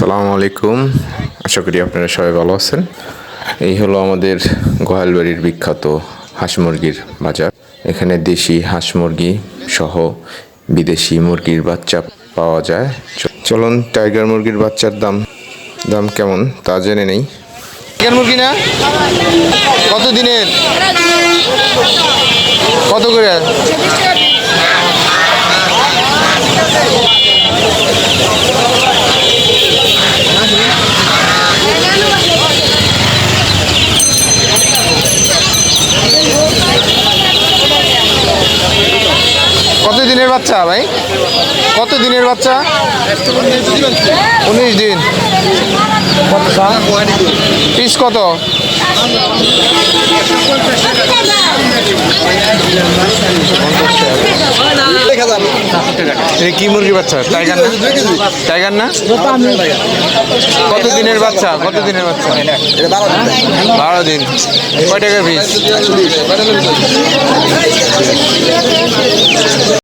সালামু আলাইকুম। আশা করি আপনারা সবাই ভালো আছেন। এই হলো আমাদের গোয়ালবাড়ির বিখ্যাত হাঁস মুরগির বাজার। এখানে দেশি হাঁস মুরগি সহ বিদেশি মুরগির বাচ্চা পাওয়া যায়। চলুন, টাইগার মুরগির বাচ্চার দাম দাম কেমন তা জেনে নেই। চিকেন মুরগি না? কত দিনের কত করে? কত দিনের বাচ্চা ভাই? কত দিনের বাচ্চা? উনিশ দিন। পিস কত? কি মুরগি বাচ্চা? টাইগার না? টাইগার না? কত দিনের বাচ্চা? কত দিনের বাচ্চা? বারো দিন। কয় টাকা পিস